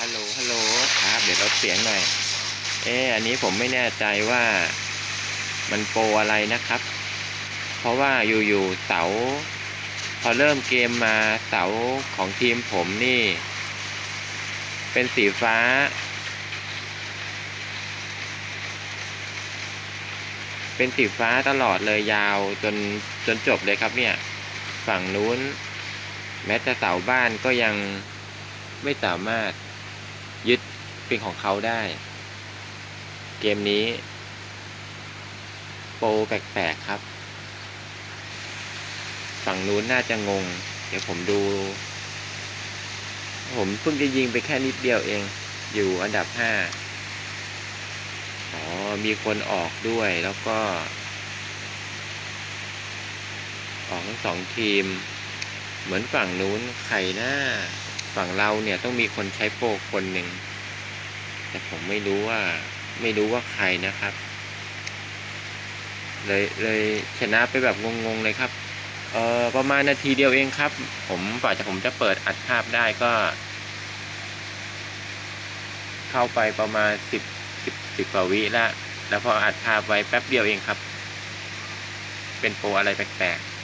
ฮัลโหล ฮัลโหล ครับ เดี๋ยวลดเสียงหน่อย เอออันนี้ผมไม่แน่ใจว่ามันโปรอะไรนะครับ เพราะว่าอยู่ๆเสา พอเริ่มเกมมาเสาของทีมผมนี่ เป็นสีฟ้า เป็นสีฟ้าตลอดเลยยาวจนจนจบเลยครับเนี่ย ฝั่งนู้น แม้แต่เสาบ้านก็ยังไม่สามารถ ยึดเป็นของเขาได้ เกมนี้ โปรแปลกๆครับ ฝั่งนู้นน่าจะงง เดี๋ยวผมดู ผมเพิ่งจะยิงไปแค่นิดเดียวเอง อยู่อันดับห้าอ๋อ มีคนออกด้วยแล้วก็ ออกทั้งสองทีม เหมือนฝั่งนู้นใครนะ ฝั่งเราเนี่ยต้องมีคนใช้โปรคนหนึ่ง แต่ผมไม่รู้ว่าไม่รู้ว่าใครนะครับ เลยเลยชนะไปแบบงงๆเลยครับ เออประมาณนาทีเดียวเองครับ ผมกว่าจะผมจะเปิดอัดภาพได้ก็ เข้าไปประมาณสิบสิบสิบกว่าวิแล้วแล้วพออัดภาพไว้แป๊บเดียวเองครับ เป็นโปรอะไรแปลกๆ